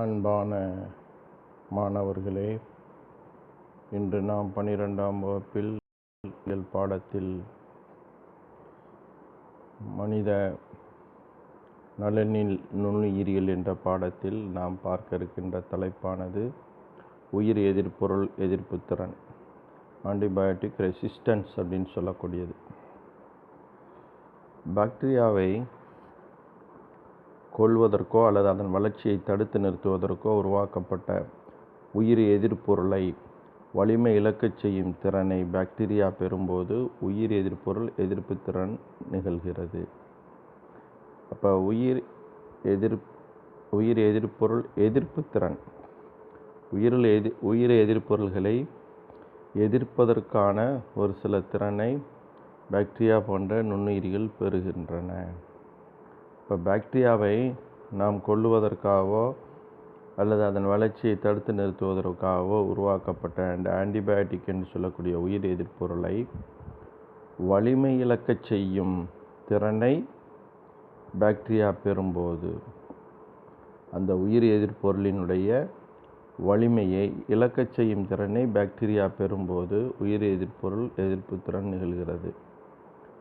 அன்பான மாணவர்களே இன்று நாம் பனிரெண்டாம் வகுப்பில் பாடத்தில் மனித நலனில் நுண்ணுயிரியல் என்ற பாடத்தில் நாம் பார்க்க இருக்கின்ற தலைப்பானது உயிர் எதிர்ப்பொருள் எதிர்ப்புத்திறன் ஆன்டிபயோட்டிக் ரெசிஸ்டன்ஸ் அப்படின்னு சொல்லக்கூடியது. பாக்டீரியாவை கொல்வதற்கோ அல்லது அதன் வளர்ச்சியை தடுத்து நிறுத்துவதற்கோ உருவாக்கப்பட்ட உயிர் எதிர்ப்பொருளை வலிமை இழக்கச் செய்யும் திறனை பாக்டீரியா பெறும்போது உயிர் எதிர்ப்பொருள் எதிர்ப்பு திறன் நிகழ்கிறது. அப்போ உயிர் எதிர் உயிர் எதிர்ப்பொருள் எதிர்ப்பு திறன். உயிரில் எதி உயிர் எதிர்ப்பொருள்களை எதிர்ப்பதற்கான ஒரு சில திறனை பாக்டீரியா போன்ற நுண்ணுயிரிகள் பெறுகின்றன. இப்போ பாக்டீரியாவை நாம் கொல்லுவதற்காகவோ அல்லது அதன் வளர்ச்சியை தடுத்து நிறுத்துவதற்காகவோ உருவாக்கப்பட்ட அந்த ஆன்டிபயோட்டிக் என்று சொல்லக்கூடிய உயிர் எதிர்ப்பொருளை வலிமை இழக்கச் செய்யும் திறனை பாக்டீரியா பெறும்போது அந்த உயிர் எதிர்ப்பொருளினுடைய வலிமையை இழக்கச் செய்யும் திறனை பாக்டீரியா பெறும்போது உயிர் எதிர்ப்பொருள் எதிர்ப்பு திறன் நிகழ்கிறது.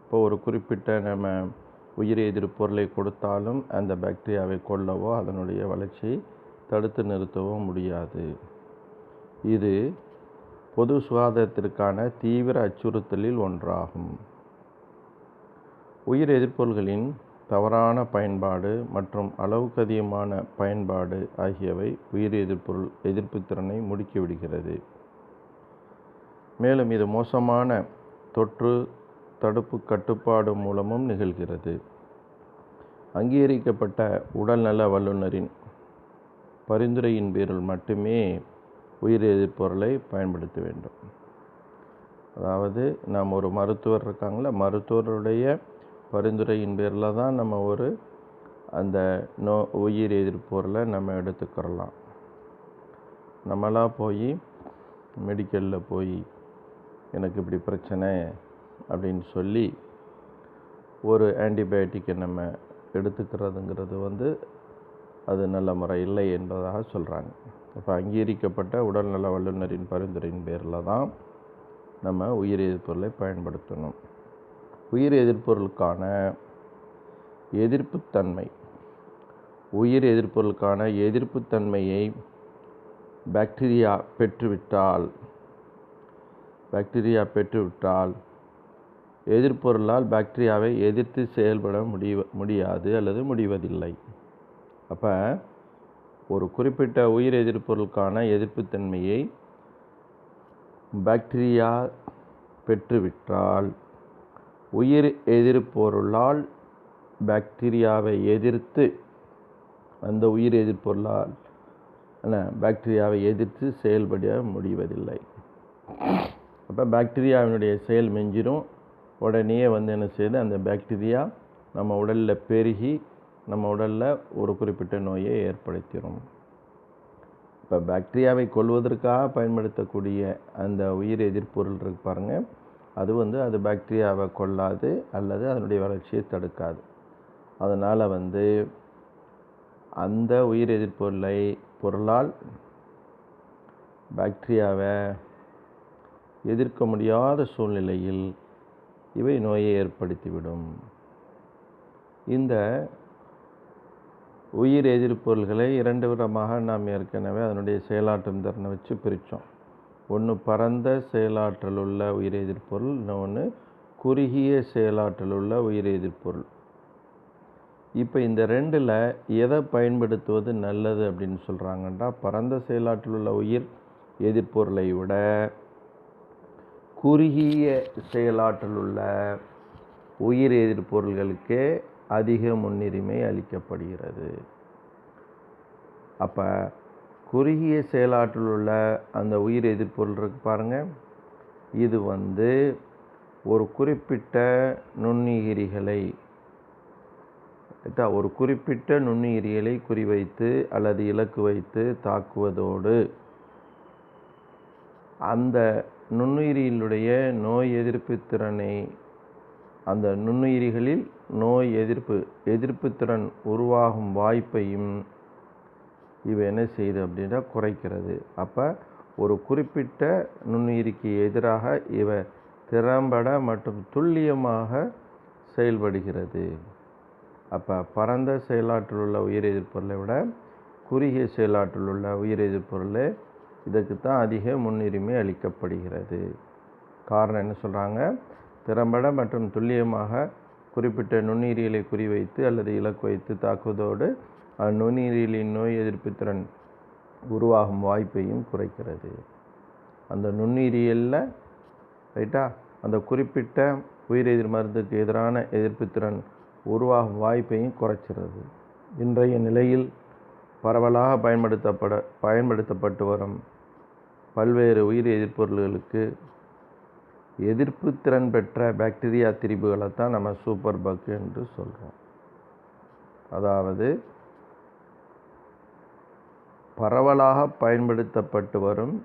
இப்போ ஒரு குறிப்பிட்ட நம்ம உயிர் எதிர்ப்பொருளை கொடுத்தாலும் அந்த பாக்டீரியாவை கொல்லவோ அதனுடைய வளர்ச்சியை தடுத்து நிறுத்தவோ முடியாது. இது பொது சுகாதாரத்திற்கான தீவிர அச்சுறுத்தலில் ஒன்றாகும். உயிர் எதிர்ப்பொருள்களின் தவறான பயன்பாடு மற்றும் அளவுக்கு அதிகமான பயன்பாடு ஆகியவை உயிர் எதிர்ப்பொருள் எதிர்ப்பு திறனை முடுக்கிவிடுகிறது மேலும் இது மோசமான தொற்று தடுப்பு கட்டுப்பாடு மூலமும் நிகழ்கிறது. அங்கீகரிக்கப்பட்ட உடல்நல வல்லுநரின் பரிந்துரையின் பேரில் மட்டுமே உயிர் எதிர்ப்பொருளை பயன்படுத்த வேண்டும். அதாவது நாம் ஒரு மருத்துவர் இருக்காங்களா மருத்துவருடைய பரிந்துரையின் பேரில் தான் நம்ம ஒரு அந்த நோ உயிர் எதிர்ப்பொருளை நம்ம எடுத்துக்கிறலாம். நம்மளாக போய் மெடிக்கலில் போய் எனக்கு இப்படி பிரச்சனை அப்படின்னு சொல்லி ஒரு ஆன்டிபயோட்டிக்கை நம்ம எடுத்துக்கிறதுங்கிறது வந்து அது நல்ல முறை இல்லை என்பதாக சொல்கிறாங்க இப்போ அங்கீகரிக்கப்பட்ட உடல்நல வல்லுநரின் பரிந்துரையின் பேரில் தான் நம்ம உயிர் எதிர்ப்பொருளை பயன்படுத்தணும். உயிர் எதிர்ப்பொருளுக்கான எதிர்ப்புத்தன்மை உயிர் எதிர்ப்பொருளுக்கான எதிர்ப்புத்தன்மையை பாக்டீரியா பெற்றுவிட்டால் பாக்டீரியா பெற்றுவிட்டால் எதிர்ப்பொருளால் பாக்டீரியாவை எதிர்த்து செயல்பட முடிய முடியாது அல்லது முடிவதில்லை. அப்போ ஒரு குறிப்பிட்ட உயிர் எதிர்ப்பொருளுக்கான எதிர்ப்புத்தன்மையை பாக்டீரியா பெற்றுவிட்டால் உயிர் எதிர்ப்பொருளால் பாக்டீரியாவை எதிர்த்து அந்த உயிர் எதிர்ப்பொருளால் என்ன பாக்டீரியாவை எதிர்த்து செயல்பட முடிவதில்லை. அப்போ பாக்டீரியாவினுடைய செயல் மெஞ்சிரும். உடனே வந்து என்ன செய்யுது அந்த பாக்டீரியா நம்ம உடலில் பெருகி நம்ம உடலில் ஒரு குறிப்பிட்ட நோயை ஏற்படுத்திடும் இப்போ பாக்டீரியாவை கொல்வதற்காக பயன்படுத்தக்கூடிய அந்த உயிர் எதிர்ப்பொருள் இருக்கு பாருங்கள் அது வந்து அது பாக்டீரியாவை கொள்ளாது அல்லது அதனுடைய வளர்ச்சியை தடுக்காது. அதனால் வந்து அந்த உயிர் எதிர்ப்பொருளை பொருளால் பாக்டீரியாவை எதிர்க்க முடியாத சூழ்நிலையில் இவை நோயை ஏற்படுத்திவிடும். இந்த உயிர் எதிர்ப்பொருள்களை இரண்டு விதமாக நாம் ஏற்கனவே அதனுடைய செயலாற்றும் திறனை வச்சு பிரித்தோம். ஒன்று பரந்த செயலாற்றல் உள்ள உயிர் எதிர்ப்பொருள் இன்னொன்று குறுகிய செயலாற்றல் உள்ள உயிர் எதிர்ப்பொருள் இப்போ இந்த ரெண்டில் எதை பயன்படுத்துவது நல்லது அப்படின்னு சொல்கிறாங்கன்னா பரந்த செயலாற்றல் உள்ள உயிர் எதிர்ப்பொருளை விட குறுகிய செயலாற்றல் உள்ள உயிர் எதிர்ப்பொருள்களுக்கே அதிக முன்னுரிமை அளிக்கப்படுகிறது. அப்போ குறுகிய செயலாற்றல் உள்ள அந்த உயிர் எதிர்ப்பொருள் இருக்கு பாருங்கள் இது வந்து ஒரு குறிப்பிட்ட நுண்ணுயிரிகளை ஒரு குறிப்பிட்ட நுண்ணுயிரிகளை குறிவைத்து அல்லது இலக்கு வைத்து தாக்குவதோடு அந்த நுண்ணுயிரிகளுடைய நோய் எதிர்ப்பு திறனை அந்த நுண்ணுயிரிகளில் நோய் எதிர்ப்பு எதிர்ப்பு திறன் உருவாகும் வாய்ப்பையும் இவை என்ன செய்யுது அப்படின்னா குறைக்கிறது. அப்போ ஒரு குறிப்பிட்ட நுண்ணுயிரிக்கு எதிராக இவை திறம்பட மற்றும் துல்லியமாக செயல்படுகிறது. அப்போ பரந்த செயலாற்றல் உள்ள உயிர் எதிர்ப்பொருளை விட குறுகிய செயலாற்றல் உள்ள உயிர் எதிர்ப்பொருளே இதற்கு தான் அதிக முன்னுரிமை அளிக்கப்படுகிறது. காரணம் என்ன சொல்கிறாங்க திறம்பட மற்றும் துல்லியமாக குறிப்பிட்ட நுண்ணுயிரிகளை குறிவைத்து அல்லது இலக்கு வைத்து தாக்குவதோடு அந்நுண்ணுயிரிகளின் நோய் எதிர்ப்பு திறன் உருவாகும் வாய்ப்பையும் குறைக்கிறது. அந்த நுண்ணுயிரியலில் ரைட்டா அந்த குறிப்பிட்ட உயிர் எதிர் மருந்துக்கு எதிரான எதிர்ப்பு திறன் உருவாகும் வாய்ப்பையும் குறைச்சிறது இன்றைய நிலையில் பரவலாக பயன்படுத்தப்பட பயன்படுத்தப்பட்டு வரும் பல்வேறு உயிர் எதிர்ப்பொருள்களுக்கு எதிர்ப்பு திறன் பெற்ற பாக்டீரியா திரிபுகளை தான் நம்ம சூப்பர் பக் என்று சொல்கிறோம் அதாவது பரவலாக பயன்படுத்தப்பட்டு வரும்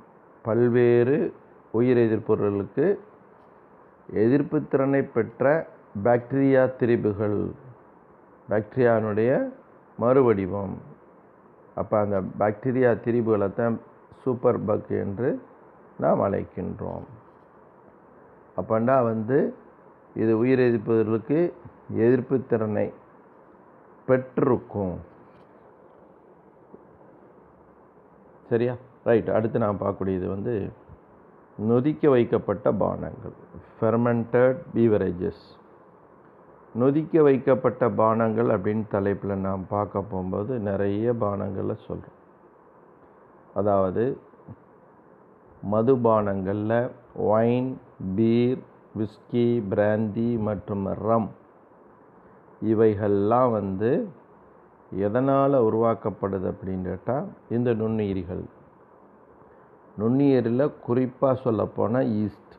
பல்வேறு உயிர் எதிர்ப்பொருள்களுக்கு எதிர்ப்பு திறனை பெற்ற பாக்டீரியா திரிபுகள் பாக்டீரியானுடைய மறுவடிவம். அப்போ அந்த பாக்டீரியா திரிபுகளை தான் சூப்பர் பக் என்று நாம் அழைக்கின்றோம். அப்பண்டா வந்து இது உயிர் எதிர்ப்பதற்கு எதிர்ப்பு திறனை பெற்றிருக்கும். சரியா? ரைட் அடுத்து நான் பார்க்கக்கூடியது வந்து நொதிக்க வைக்கப்பட்ட பானங்கள் ஃபெர்மெண்டட் பீவரேஜஸ் நொதிக்க வைக்கப்பட்ட பானங்கள் அப்படின்னு தலைப்பில் நாம் பார்க்க போகும்போது நிறைய பானங்களை சொல்கிறோம் அதாவது மதுபானங்களில் ஒயின் பீர் விஸ்கி பிராந்தி மற்றும் ரம் இவைகள்லாம் வந்து எதனால் உருவாக்கப்படுது அப்படின்னு கேட்டால் இந்த நுண்ணுயிரிகள். நுண்ணுயிரில் குறிப்பாக சொல்லப்போனால் ஈஸ்ட்.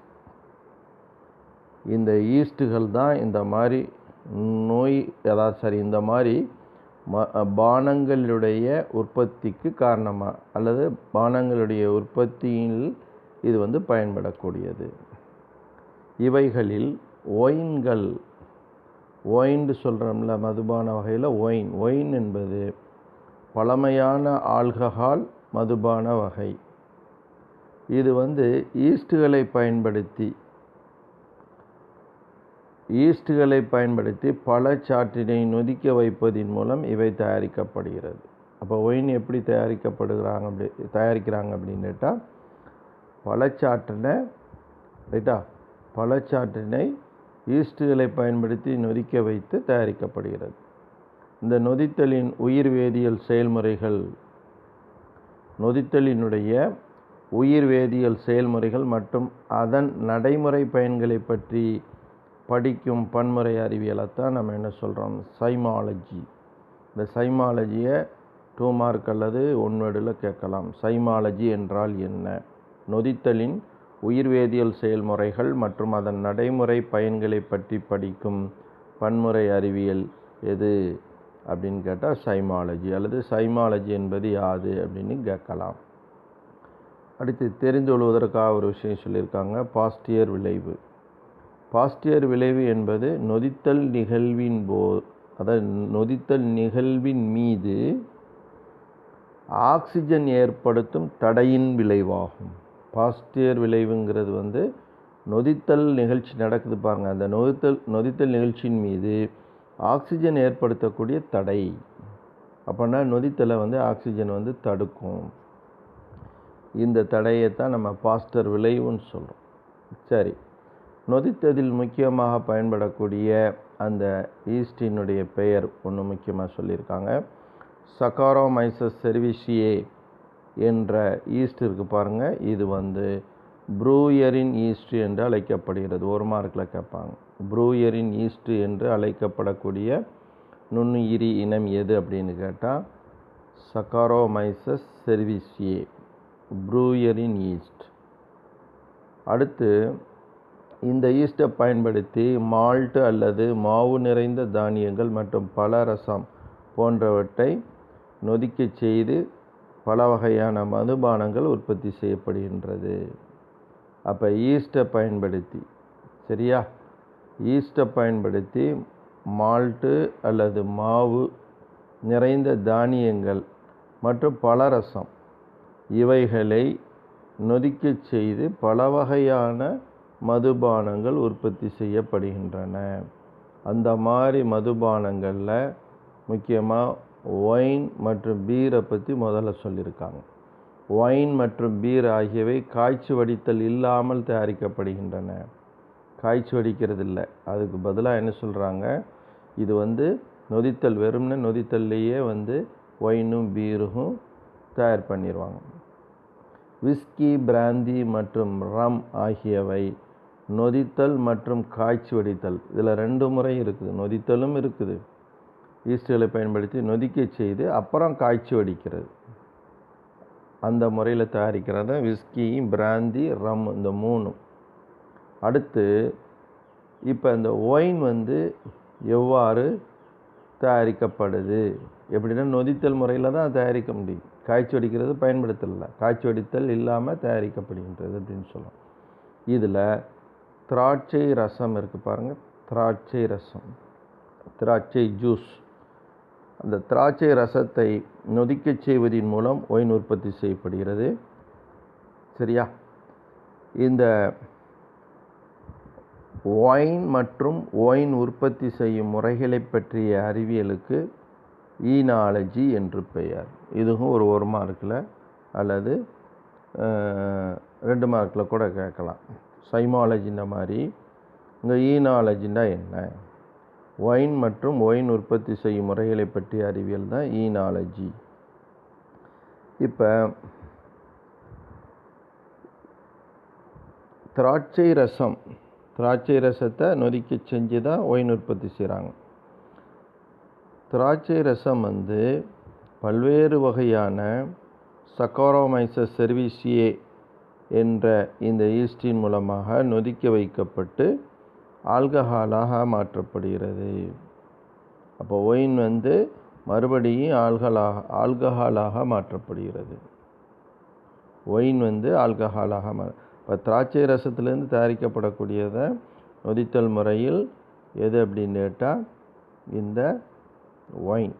இந்த ஈஸ்ட்டுகள் தான் இந்த மாதிரி நோய் அதாவது சரி இந்த மாதிரி ம பானங்களுடைய உற்பத்திக்கு காரணமாக அல்லது பானங்களுடைய உற்பத்தியில் இது வந்து பயன்படக்கூடியது. இவைகளில் ஒயின்கள் ஒயின்னு சொல்கிறோம்ல மதுபான வகையில் ஒயின் ஒயின் என்பது பழமையான ஆல்கஹால் மதுபான வகை. இது வந்து ஈஸ்ட்டுகளை பயன்படுத்தி ஈஸ்ட்களை பயன்படுத்தி பழச்சாற்றினை நொதிக்க வைப்பதின் மூலம் இவை தயாரிக்கப்படுகிறது. அப்போ ஒயின் எப்படி தயாரிக்கப்படுகிறாங்க அப்படி தயாரிக்கிறாங்க அப்படின்னு கேட்டால் பழச்சாற்றினை ரைட்டா? பழச்சாற்றினை ஈஸ்ட்டுகளை பயன்படுத்தி நொதிக்க வைத்து தயாரிக்கப்படுகிறது. இந்த நொதித்தலின் உயிர் வேதியியல் செயல்முறைகள் நொதித்தலினுடைய உயிர் வேதியியல் செயல்முறைகள் மற்றும் அதன் நடைமுறை பயன்களை பற்றி படிக்கும் பன்முறை அறிவியலை தான் நம்ம என்ன சொல்கிறோம் சைமாலஜி இந்த சைமாலஜியை டூ மார்க் அல்லது ஒன்வேர்டில் கேட்கலாம். சைமாலஜி என்றால் என்ன? நொதித்தலின் உயிர்வேதியியல் செயல்முறைகள் மற்றும் அதன் நடைமுறை பயன்களை பற்றி படிக்கும் பன்முறை அறிவியல் எது அப்படின்னு கேட்டால் சைமாலஜி அல்லது சைமாலஜி என்பது யாது அப்படின்னு கேட்கலாம். அடுத்து தெரிந்து கொள்வதற்காக ஒரு விஷயம் சொல்லியிருக்காங்க. பாஸ்டியர் விளைவு. பாஸ்டியர் விளைவு என்பது நொதித்தல் நிகழ்வின் போ அதாவது நொதித்தல் நிகழ்வின் மீது ஆக்சிஜன் ஏற்படுத்தும் தடையின் விளைவாகும். பாஸ்டியர் விளைவுங்கிறது வந்து நொதித்தல் நிகழ்ச்சி நடக்குது பாருங்கள் அந்த நொதித்தல் நொதித்தல் நிகழ்ச்சியின் மீது ஆக்சிஜன் ஏற்படுத்தக்கூடிய தடை. அப்படின்னா நொதித்தலை வந்து ஆக்சிஜன் வந்து தடுக்கும். இந்த தடையை தான் நம்ம பாஸ்டர் விளைவுன்னு சொல்கிறோம் சரி. நொதித்ததில் முக்கியமாக பயன்படக்கூடிய அந்த ஈஸ்டினுடைய பெயர் ஒன்று முக்கியமாக சொல்லியிருக்காங்க. சக்காரோமைசஸ் செர்விஷியே என்ற ஈஸ்ட் இருக்குது பாருங்கள் இது வந்து ப்ரூயரின் ஈஸ்ட் என்று அழைக்கப்படுகிறது. ஒரு மார்க்கில் கேட்பாங்க. ப்ரூயரின் ஈஸ்ட் என்று அழைக்கப்படக்கூடிய நுண்ணுயிரி இனம் எது அப்படின்னு கேட்டால் சக்காரோமைசஸ் செர்விஷியே ப்ரூயரின் ஈஸ்ட் அடுத்து இந்த ஈஸ்ட்டை பயன்படுத்தி மால்ட் அல்லது மாவு நிறைந்த தானியங்கள் மற்றும் பலரசம் போன்றவற்றை நொதிக்கச் செய்து பல வகையான மதுபானங்கள் உற்பத்தி செய்யப்படுகின்றது. அப்போ ஈஸ்ட்டை பயன்படுத்தி சரியா? ஈஸ்ட்டை பயன்படுத்தி மால்ட்டு அல்லது மாவு நிறைந்த தானியங்கள் மற்றும் பலரசம் இவைகளை நொதிக்கச் செய்து பல வகையான மதுபானங்கள் உற்பத்தி செய்யப்படுகின்றன. அந்த மாதிரி மதுபானங்களில் முக்கியமாக ஒயின் மற்றும் பீரை பற்றி முதல்ல சொல்லியிருக்காங்க. ஒயின் மற்றும் பீர் ஆகியவை காய்ச்சி வடித்தல் இல்லாமல் தயாரிக்கப்படுகின்றன. காய்ச்சி வடிக்கிறது இல்லை அதுக்கு பதிலாக என்ன சொல்கிறாங்க இது வந்து நொதித்தல் வெறும்னு நொதித்தல்லையே வந்து ஒயினும் பீரும் தயார் பண்ணிடுவாங்க விஸ்கி பிராந்தி மற்றும் ரம் ஆகியவை நொதித்தல் மற்றும் காய்ச்சி வடித்தல். இதில் ரெண்டு முறை இருக்குது. நொதித்தலும் இருக்குது. ஈஸ்டுகளை பயன்படுத்தி நொதிக்க செய்து அப்புறம் காய்ச்சி வடிக்கிறது. அந்த முறையில் தயாரிக்கிறது விஸ்கி பிராந்தி ரம் இந்த மூணும். அடுத்து இப்போ இந்த ஒயின் வந்து எவ்வாறு தயாரிக்கப்படுது? எப்படின்னா நொதித்தல் முறையில் தான் தயாரிக்க முடியும். காய்ச்சி வடிக்கிறது பயன்படுத்தல காய்ச்சி வடித்தல் இல்லாமல் தயாரிக்கப்படுகின்றது அப்படின்னு சொல்லலாம். இதில் திராட்சை ரசம் இருக்குது பாருங்கள் திராட்சை ரசம் திராட்சை ஜூஸ். அந்த திராட்சை ரசத்தை நொதிக்கச் செய்வதின் மூலம் ஒயின் உற்பத்தி செய்யப்படுகிறது. சரியா? இந்த ஒயின் மற்றும் ஒயின் உற்பத்தி செய்யும் முறைகளை பற்றிய அறிவியலுக்கு ஈனாலஜி என்று பெயர். இதுவும் ஒரு ஒரு மார்க்கில் அல்லது ரெண்டு மார்க்கில் கூட கேட்கலாம். சைமாலஜின்ற மாதிரி. இந்த ஈனாலஜின்னா என்ன? ஒயின் மற்றும் ஒயின் உற்பத்தி செய்யும் முறைகளை பற்றிய அறிவியல் தான் ஈனாலஜி. இப்போ திராட்சை ரசம் திராட்சை ரசத்தை நொதிக்க செஞ்சு தான் ஒயின் உற்பத்தி செய்கிறாங்க திராட்சை ரசம் வந்து பல்வேறு வகையான சக்காரோமைசஸ் செர்விசியே என்ற இந்த ஈஸ்டின் மூலமாக நொதிக்க வைக்கப்பட்டு ஆல்கஹாலாக மாற்றப்படுகிறது. அப்போ ஒயின் வந்து மறுபடியும் ஆல்கலாக ஆல்கஹாலாக மாற்றப்படுகிறது. ஒயின் வந்து ஆல்கஹாலாக மா இப்போ திராட்சை ரசத்துலேருந்து தயாரிக்கப்படக்கூடியதை நொதித்தல் முறையில் எது அப்படின்னு கேட்டால் இந்த ஒயின்.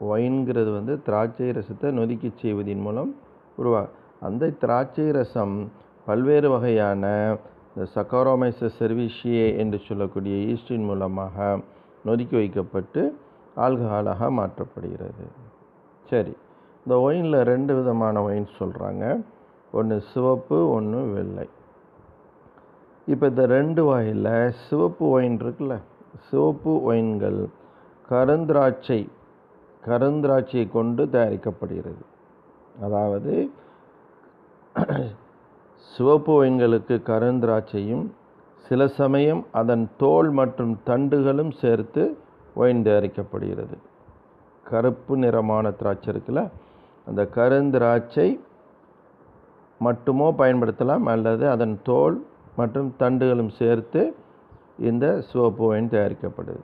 ஒயின்கிறது வந்து திராட்சை ரசத்தை நொதிக்கச் செய்வதன் மூலம் உருவா அந்த திராட்சை ரசம் பல்வேறு வகையான இந்த சக்காரோமைசஸ் செர்விஷியே என்று சொல்லக்கூடிய ஈஸ்டின் மூலமாக நொறுக்கி வைக்கப்பட்டு ஆல்கஹாலாக மாற்றப்படுகிறது. சரி இந்த ஒயினில் ரெண்டு விதமான ஒயின் சொல்கிறாங்க ஒன்று சிவப்பு ஒன்று வெள்ளை. இப்போ இந்த ரெண்டு வகையில் சிவப்பு ஒயின் இருக்குல்ல சிவப்பு ஒயின்கள் கருந்திராட்சை கருந்திராட்சியை கொண்டு தயாரிக்கப்படுகிறது. அதாவது சிவப்பு ஒயின்களுக்கு கருந்திராட்சையும் சில சமயம் அதன் தோல் மற்றும் தண்டுகளும் சேர்த்து ஒயின் தயாரிக்கப்படுகிறது. கருப்பு நிறமான திராட்சை இருக்குல்ல அந்த கருந்திராட்சை மட்டுமோ பயன்படுத்தலாம் அல்லது அதன் தோல் மற்றும் தண்டுகளும் சேர்த்து இந்த சிவப்பு ஒயின் தயாரிக்கப்படுது.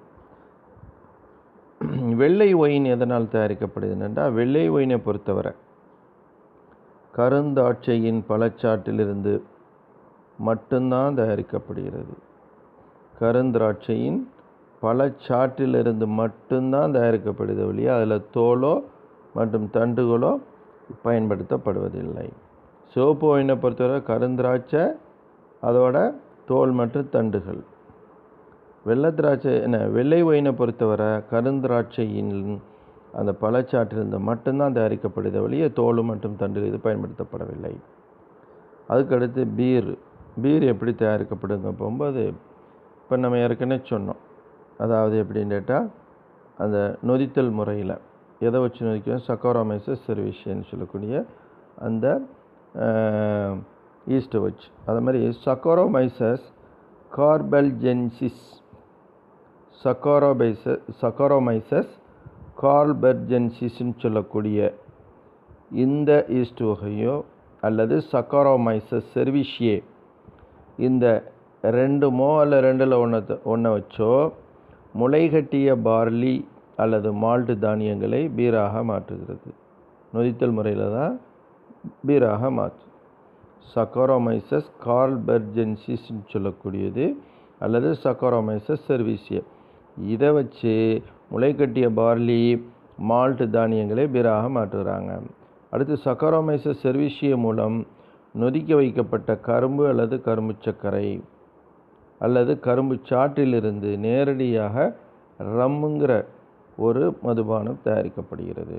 வெள்ளை ஒயின் எதனால் தயாரிக்கப்படுதுன்னா வெள்ளை ஒயினை பொறுத்தவரை கருந்தாட்சையின் பழச்சாற்றிலிருந்து மட்டும்தான் தயாரிக்கப்படுகிறது. கருந்திராட்சையின் பழச்சாற்றிலிருந்து மட்டும்தான் தயாரிக்கப்படுது ஒழிய அதில் தோலோ மற்றும் தண்டுகளோ பயன்படுத்தப்படுவதில்லை. சிவப்பு ஒயினை பொறுத்தவரை கருந்திராட்சை அதோட தோல் மற்றும் தண்டுகள். வெள்ளை திராட்சை என்ன வெள்ளை ஒயினை பொறுத்தவரை கருந்திராட்சையின் அந்த பழச்சாற்றிலிருந்து மட்டும்தான் தயாரிக்கப்படுது வழியே தோல் மற்றும் தண்டு இது பயன்படுத்தப்படவில்லை. அதுக்கடுத்து பீர். பீர் எப்படி தயாரிக்கப்படுங்க போகும்போது இப்போ நம்ம ஏற்கனவே சொன்னோம். அதாவது எப்படின்னு கேட்டால் அந்த நொதித்தல் முறையில் எதை வச்சு நொதிக்கணும் சக்கோராமைசஸ் செர்விஷியன்னு சொல்லக்கூடிய அந்த ஈஸ்ட்டை வச்சு. அது மாதிரி சக்கோரோமைசஸ் கார்பல்ஜென்சிஸ் சக்கோரோபைச சக்கோரோமைசஸ் கார்பர்ஜென்சிஸ்ன்னு சொல்லக்கூடிய இந்த ஈஸ்ட் வகையோ அல்லது சக்கரோமைசஸ் செர்விஷியே இந்த ரெண்டுமோ அல்ல ரெண்டில் ஒன்று ஒன்றை வச்சோ முளைகட்டிய பார்லி அல்லது மால்ட்டு தானியங்களை பீராக மாற்றுகிறது. நொதித்தல் முறையில் தான் பீராக மாற்று. சக்கரோமைசஸ் கார்பர்ஜென்சிஸ்ன்னு சொல்லக்கூடியது அல்லது சக்கரோமைசஸ் செர்விசிய இதை வச்சு முளைக்கட்டிய பார்லி மால்ட் தானியங்களை பீராக மாற்றுகிறாங்க. அடுத்து சக்கரோமைசஸ் செர்விஷிய மூலம் நொதிக்க வைக்கப்பட்ட கரும்பு அல்லது கரும்பு சர்க்கரை அல்லது கரும்பு சாற்றிலிருந்து நேரடியாக ரம்முங்கிற ஒரு மதுபானம் தயாரிக்கப்படுகிறது.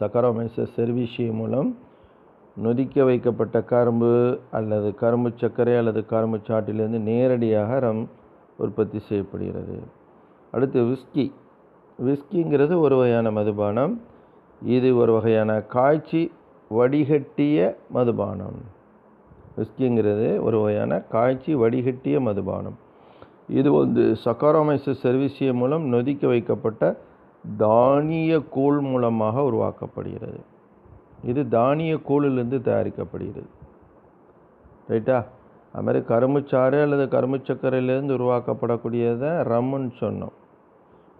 சக்கரோமைசஸ் செர்விஷிய மூலம் நொதிக்க வைக்கப்பட்ட கரும்பு அல்லது கரும்பு சர்க்கரை அல்லது கரும்பு சாட்டிலிருந்து நேரடியாக ரம் உற்பத்தி செய்யப்படுகிறது. அடுத்து விஸ்கி. விஸ்கிங்கிறது ஒரு வகையான மதுபானம். இது ஒரு வகையான காய்ச்சி வடிகட்டிய மதுபானம். விஸ்கிங்கிறது ஒரு வகையான காய்ச்சி வடிகட்டிய மதுபானம். இது வந்து சக்காரோமைசஸ் செர்விசிய மூலம் நொதிக்க வைக்கப்பட்ட தானிய கூழ் மூலமாக உருவாக்கப்படுகிறது. இது தானிய கூழிலிருந்து தயாரிக்கப்படுகிறது. ரைட்டா? அது மாதிரி கரும்புச்சாறு அல்லது கரும்பு சர்க்கரையிலேருந்து உருவாக்கப்படக்கூடியதை ரம்முன்னு சொன்னோம்.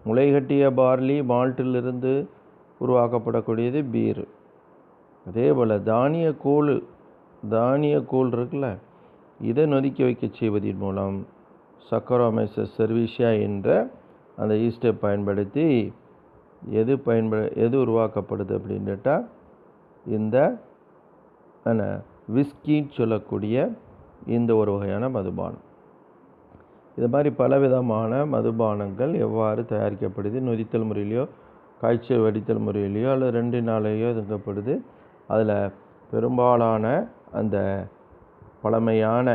முளைகட்டிய பார்லி மால்ட்டிலிருந்து உருவாக்கப்படக்கூடியது பீர். அதே போல் தானிய கூழ் தானிய கூழ் இருக்குல்ல இதை நொதிக்க வைக்க செய்வதன் மூலம் சக்கரோமைசஸ் செர்விஷியா என்ற அந்த ஈஸ்டை பயன்படுத்தி எது பயன்பட எது உருவாக்கப்படுது அப்படின்னு கேட்டால் இந்த விஸ்கின்னு சொல்லக்கூடிய இந்த ஒரு வகையான மதுபானம். இது மாதிரி பலவிதமான மதுபானங்கள் எவ்வாறு தயாரிக்கப்படுது? நொதித்தல் முறையிலையோ காய்ச்சல் வடித்தல் முறையிலையோ அல்லது ரெண்டு நாளையோ இதுக்கப்படுது அதில் பெரும்பாலான அந்த பழமையான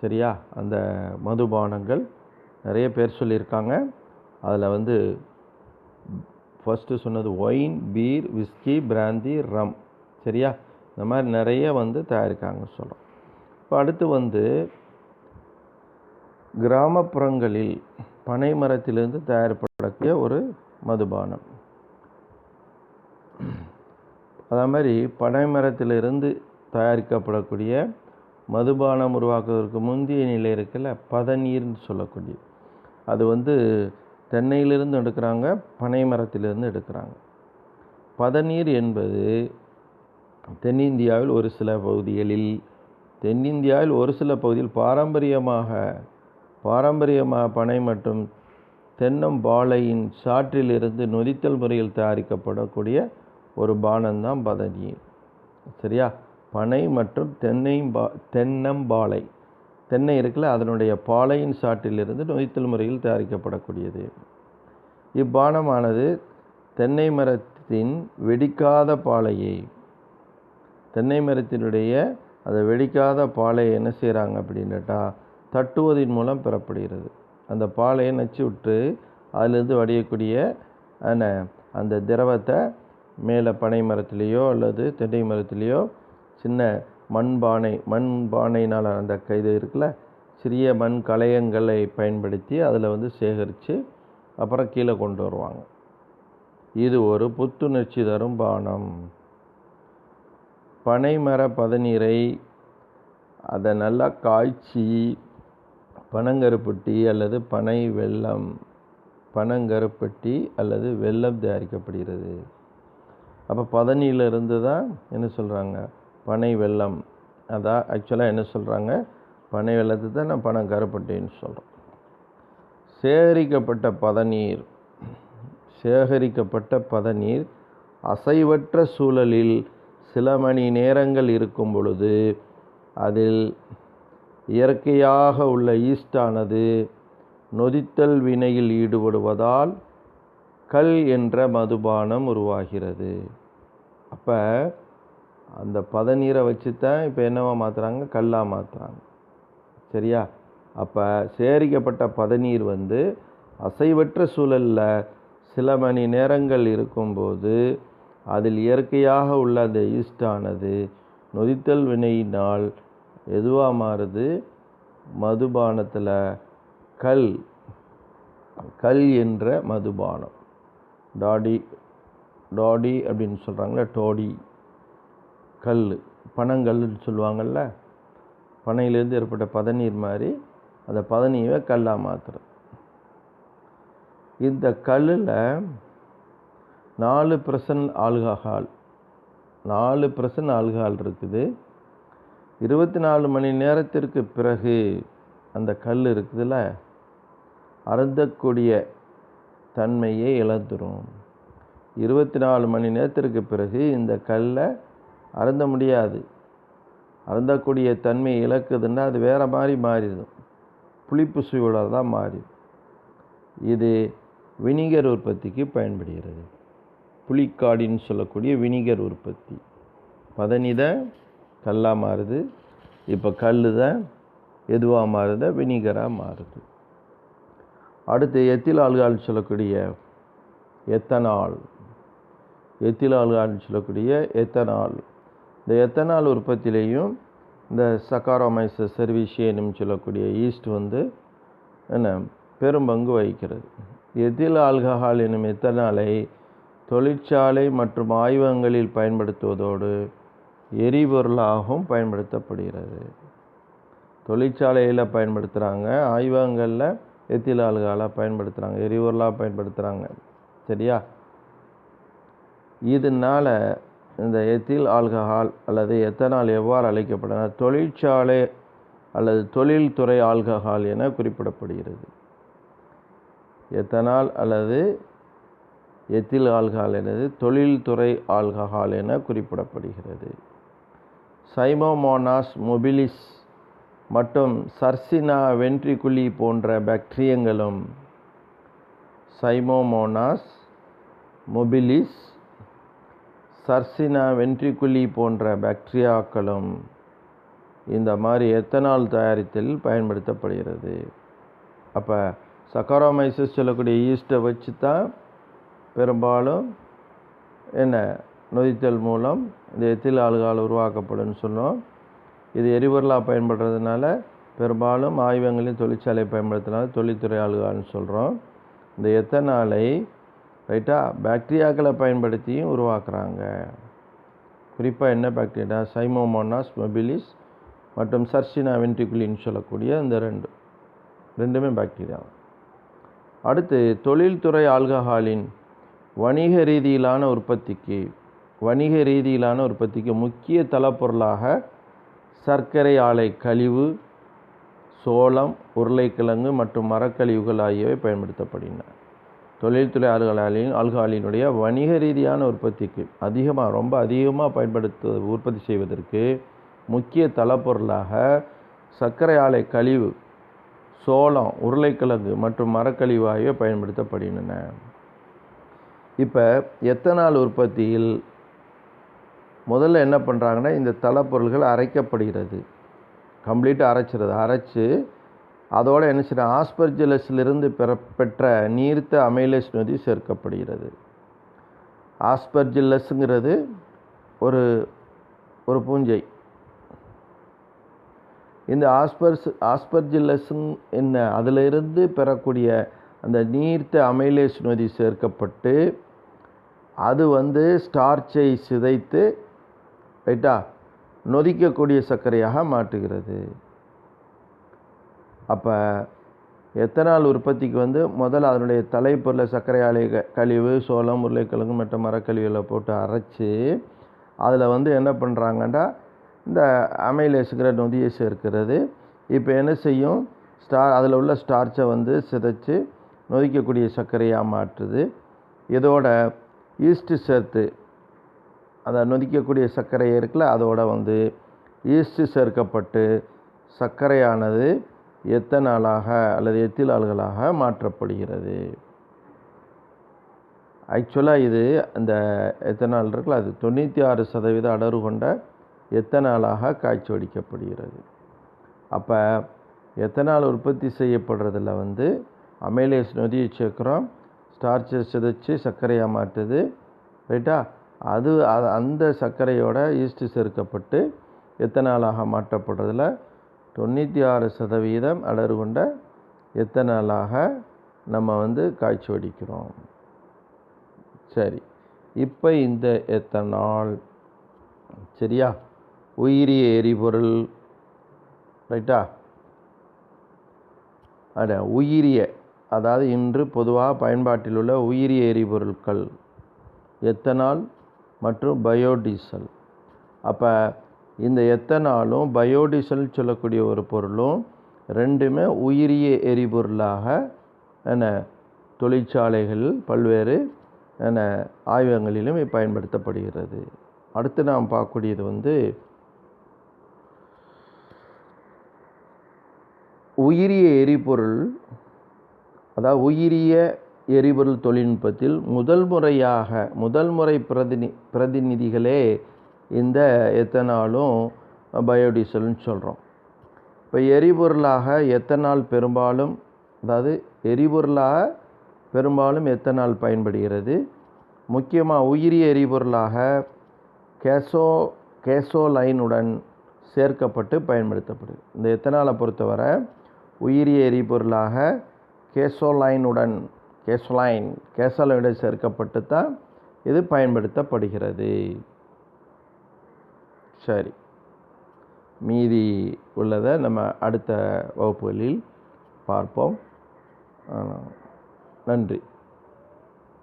சரியா? அந்த மதுபானங்கள் நிறைய பேர் சொல்லியிருக்காங்க. அதில் வந்து ஃபஸ்ட்டு சொன்னது wine beer whisky brandy rum சரியா? இந்த மாதிரி நிறைய வந்து தயாரிக்காங்க சொல்கிறோம் இப்போ அடுத்து வந்து கிராமப்புறங்களில் பனை மரத்திலிருந்து தயாரிப்படக்கூடிய ஒரு மதுபானம். அதே மாதிரி பனை மரத்திலிருந்து தயாரிக்கப்படக்கூடிய மதுபானம் உருவாக்குவதற்கு முந்தைய நிலை இருக்குல்ல பதநீர்னு சொல்லக்கூடிய. அது வந்து தென்னையிலிருந்து எடுக்கிறாங்க பனை மரத்திலிருந்து எடுக்கிறாங்க. பதநீர் என்பது தென்னிந்தியாவில் ஒரு சில பகுதிகளில் தென்னிந்தியாவில் ஒரு சில பகுதியில் பாரம்பரியமாக பாரம்பரியமாக பனை மற்றும் தென்னம்பாளையின் சாற்றிலிருந்து நொதித்தல் முறையில் தயாரிக்கப்படக்கூடிய ஒரு பானம்தான் பதநீர் சரியா? பனை மற்றும் தென்னையும் பா தென்னம்பாலை தென்னை இருக்குல்ல அதனுடைய பாலையின் சாற்றிலிருந்து நொதித்தல் முறையில் தயாரிக்கப்படக்கூடியது. இப்பானமானது தென்னை மரத்தின் வெடிக்காத பாலையை. தென்னை மரத்தினுடைய அதை வெடிக்காத பாலையை என்ன செய்கிறாங்க அப்படின்னுட்டா தட்டுவதன் மூலம் பெறப்படுகிறது. அந்த பாலையை நச்சு விட்டு அதிலிருந்து வடியக்கூடிய என்ன அந்த திரவத்தை மேலே பனை மரத்துலேயோ அல்லது தென்னை மரத்துலேயோ சின்ன மண் பானை மண் பானையினால் அந்த இது இருக்குல்ல சிறிய மண் கலையங்களை பயன்படுத்தி அதில் வந்து சேகரித்து அப்புறம் கீழே கொண்டு வருவாங்க. இது ஒரு புத்துணர்ச்சி தரும் பானம். பனைமர பதநீரை அதை நல்லா காய்ச்சி பனங்கருப்பட்டி அல்லது பனை வெள்ளம் பனங்கருப்பட்டி அல்லது வெள்ளம் தயாரிக்கப்படுகிறது. அப்போ பதனியிலிருந்து தான் என்ன சொல்கிறாங்க பனை வெள்ளம். அதான் ஆக்சுவலாக என்ன சொல்கிறாங்க பனை வெள்ளத்தை தான் நான் பனை கருப்பட்டின்னு சொல்கிறோம் சேகரிக்கப்பட்ட பதநீர் சேகரிக்கப்பட்ட பதநீர் அசைவற்ற சூழலில் சில மணி நேரங்கள் இருக்கும் பொழுது அதில் இயற்கையாக உள்ள ஈஸ்டானது நொதித்தல் வினையில் ஈடுபடுவதால் கல் என்ற மதுபானம் உருவாகிறது. அப்போ அந்த பதநீரை வச்சு தான் இப்போ என்னவா மாற்றுறாங்க கல்லாக மாற்றுறாங்க சரியா? அப்போ சேகரிக்கப்பட்ட பதநீர் வந்து அசைவற்ற சூழலில் சில மணி நேரங்கள் இருக்கும்போது அதில் இயற்கையாக உள்ள அந்த ஈஸ்டானது நொதித்தல் வினையினால் எதுவாக மாறுது? மதுபானத்தில் கல் கல் என்ற மதுபானம். டாடி டாடி அப்படின்னு சொல்கிறாங்களே டோடி. கல் பனங்கல்லுன்னு சொல்லுவாங்கள்ல பனையிலேருந்து ஏற்பட்ட பதநீர் மாதிரி அந்த பதநீரை கல்லாக மாற்றுறது இந்த கல்லில் நாலு பர்சன்ட் ஆல்கஹால் நாலு பர்சன்ட் ஆல்கஹால் இருக்குது. இருபத்தி நாலு மணி நேரத்திற்கு பிறகு அந்த கல் இருக்குதுல்ல? அருந்தக்கூடிய தன்மையை இழந்துடும் இருபத்தி நாலு மணி நேரத்திற்கு பிறகு இந்த கல்லை அருந்த முடியாது. அருந்தக்கூடிய தன்மை இழக்குதுன்னா அது வேறு மாதிரி மாறிடும். புளிப்பு சுவையோட தான் மாறிடும். இது வினிகர் உற்பத்திக்கு பயன்படுகிறது. புளிக்காடின்னு சொல்லக்கூடிய வினிகர் உற்பத்தி. பதனித கல்லாக மாறுது. இப்போ கல் தான் எதுவாக மாறுது? வினிகராக மாறுது. அடுத்து எத்தில் ஆல்கால்னு சொல்லக்கூடிய எத்தனால். எத்தில் ஆல்கால்னு சொல்லக்கூடிய எத்தனால். இந்த எத்தனால் உற்பத்தியிலையும் இந்த சக்காரோமைசஸ் செர்விஷியனும் சொல்லக்கூடிய ஈஸ்ட் வந்து என்ன? பெரும்பங்கு வகிக்கிறது. எத்தில் ஆல்கஹால் எனும் எத்தனாலை தொழிற்சாலை மற்றும் ஆய்வகங்களில் பயன்படுத்துவதோடு எரிபொருளாகவும் பயன்படுத்தப்படுகிறது. தொழிற்சாலையில் பயன்படுத்துகிறாங்க ஆய்வகங்களில் எத்தில் ஆல்கஹாலாக பயன்படுத்துகிறாங்க எரிபொருளாக பயன்படுத்துகிறாங்க சரியா? இதனால் இந்த எத்தில் ஆல்கஹால் அல்லது எத்தனால் எவ்வாறு அழைக்கப்படும் தொழிற்சாலை அல்லது தொழில்துறை ஆல்கஹால் என குறிப்பிடப்படுகிறது. எத்தனால் அல்லது எத்தில் ஆல்கஹால் எனது தொழில்துறை ஆல்கஹால் என குறிப்பிடப்படுகிறது. சைமோமோனாஸ் மொபிலிஸ் மற்றும் சர்சினா வென்ட்ரிகுலி போன்ற பாக்டீரியங்களும் சைமோமோனாஸ் மொபிலிஸ் சர்சினா வென்ட்ரிகுலி போன்ற பாக்டீரியாக்களும் இந்த மாதிரி எத்தனால் தயாரித்தல் பயன்படுத்தப்படுகிறது. அப்போ சக்கரோமைசஸ் சொல்லக்கூடிய ஈஸ்ட்டை வச்சு தான் பெரும்பாலும் என்ன நொதித்தல் மூலம் இந்த எத்தில் ஆல்கஹால் உருவாக்கப்படும்னு சொன்னோம். இது எரிபொருளாக பயன்படுறதுனால பெரும்பாலும் ஆய்வகங்களில் தொழிற்சாலை பயன்படுத்தினால தொழில்துறை ஆல்கஹால்னு சொல்கிறோம் இந்த எத்தனாலை ரைட்டாக பாக்டீரியாக்களை பயன்படுத்தியும் உருவாக்குறாங்க. குறிப்பாக என்ன பாக்டீரியா? சைமோமோனாஸ் மொபிலிஸ் மற்றும் சர்சினா வென்ட்ரிகுலின்னு சொல்லக்கூடிய இந்த ரெண்டு. ரெண்டுமே பாக்டீரியா. அடுத்து தொழில்துறை ஆல்கஹாலின் வணிக ரீதியிலான உற்பத்திக்கு வணிக ரீதியிலான உற்பத்திக்கு முக்கிய தளப்பொருளாக சர்க்கரை ஆலை கழிவு சோளம் உருளைக்கிழங்கு மற்றும் மரக்கழிவுகள் ஆகியவை பயன்படுத்தப்படுகின்றன. தொழில்துறை ஆல்கஹாலின் ஆல்கஹாலினுடைய வணிக ரீதியான உற்பத்திக்கு அதிகமாக ரொம்ப அதிகமாக பயன்படுத்து உற்பத்தி செய்வதற்கு முக்கிய தளப்பொருளாக சர்க்கரை ஆலை கழிவு சோளம் உருளைக்கிழங்கு மற்றும் மரக்கழிவு ஆகியவை பயன்படுத்தப்படுகின்றன. இப்போ எத்தனால் உற்பத்தியில் முதல்ல என்ன பண்ணுறாங்கன்னா இந்த தளப்பொருள்கள் அரைக்கப்படுகிறது. கம்ப்ளீட்டாக அரைச்சிருது. அரைச்சி அதோடு என்ன செய்யணும் ஆஸ்பர்ஜிலஸிலிருந்து பெற பெற்ற நீர்த்த அமைலஸ் நொதி சேர்க்கப்படுகிறது. ஆஸ்பர்ஜில்லஸுங்கிறது ஒரு ஒரு பூஞ்சை. இந்த ஆஸ்பர்ஸ் ஆஸ்பர்ஜில்லஸுங் என்ன அதிலிருந்து பெறக்கூடிய அந்த நீர்த்த அமைலேஸ் நொதி சேர்க்கப்பட்டு அது வந்து ஸ்டார்ச்சை சிதைத்து ரைட்டா? நொதிக்கக்கூடிய சர்க்கரையாக மாற்றுகிறது. அப்போ எத்தனால் உற்பத்திக்கு வந்து முதல்ல அதனுடைய தலைப்பொருளை சர்க்கரை ஆலை க- கழிவு சோளம் உருளைக்கிழங்கு மற்றும் மரக்கழிவுகளை போட்டு அரைச்சி அதில் வந்து என்ன பண்ணுறாங்கன்னா இந்த அமைலேஸுங்கிற நொதியை சேர்க்கிறது. இப்போ என்ன செய்யும்? ஸ்டார் அதில் உள்ள ஸ்டார்ச்சை வந்து சிதைச்சு நொதிக்கக்கூடிய சர்க்கரையாக மாற்றுது. இதோட ஈஸ்ட்டு சேர்த்து அதை நொதிக்கக்கூடிய சர்க்கரை இருக்குல்ல அதோட வந்து ஈஸ்ட்டு சேர்க்கப்பட்டு சர்க்கரையானது எத்தனாலாக அல்லது எத்திலால்களாக மாற்றப்படுகிறது? ஆக்சுவலாக இது அந்த எத்தனால் இருக்குல்ல அது தொண்ணூற்றி ஆறு சதவீத அடர் கொண்ட எத்தனாலாக காய்ச்சி வடிக்கப்படுகிறது அப்போ எத்தனால் உற்பத்தி செய்யப்படுறதில் வந்து அமைலேஸ் நொதியை சேர்க்குறோம் ஸ்டார்ச்சை சிதைச்சு சர்க்கரையாக மாட்டுது ரைட்டா அது அந்த சர்க்கரையோட ஈஸ்ட் சேர்க்கப்பட்டு எத்தனாலாக மாற்றப்படுறதில்? தொண்ணூற்றி ஆறு சதவீதம் அடர் கொண்ட எத்தனாலாக நம்ம வந்து காய்ச்சி வடிக்கிறோம் சரி இப்போ இந்த எத்தனால் சரியா? உயிரிய எரிபொருள் ரைட்டா? அட உயிரிய அதாவது இன்று பொதுவாக பயன்பாட்டில் உள்ள உயிரிய எரிபொருட்கள் எத்தனால்? மற்றும் பயோடீசல். அப்போ இந்த எத்தனாலும் பயோடீசல் சொல்லக்கூடிய ஒரு பொருளும் ரெண்டுமே உயிரிய எரிபொருளாக என்ன தொழிற்சாலைகள் பல்வேறு என்ன ஆய்வகங்களிலும் பயன்படுத்தப்படுகிறது. அடுத்து நாம் பார்க்கக்கூடியது வந்து உயிரிய எரிபொருள் அதாவது உயிரிய எரிபொருள் தொழில்நுட்பத்தில் முதல் முறையாக முதல் முறை பிரதிநி பிரதிநிதிகளே இந்த எத்தனாலும் பயோடீசல்னு சொல்கிறோம் இப்போ எரிபொருளாக எத்தனால் பெரும்பாலும் அதாவது எரிபொருளாக பெரும்பாலும் எத்தனால் பயன்படுகிறது? முக்கியமாக உயிரி எரிபொருளாக கேசோ கேசோலைனுடன் சேர்க்கப்பட்டு பயன்படுத்தப்படுது. இந்த எத்தனாலை பொறுத்தவரை உயிரி எரிபொருளாக கேசோலைனுடன் கேசலைன் கேசோலைனுடன் சேர்க்கப்பட்டு தான் இது பயன்படுத்தப்படுகிறது. சரி. மீதி உள்ளதை நம்ம அடுத்த வகுப்புகளில் பார்ப்போம். நன்றி.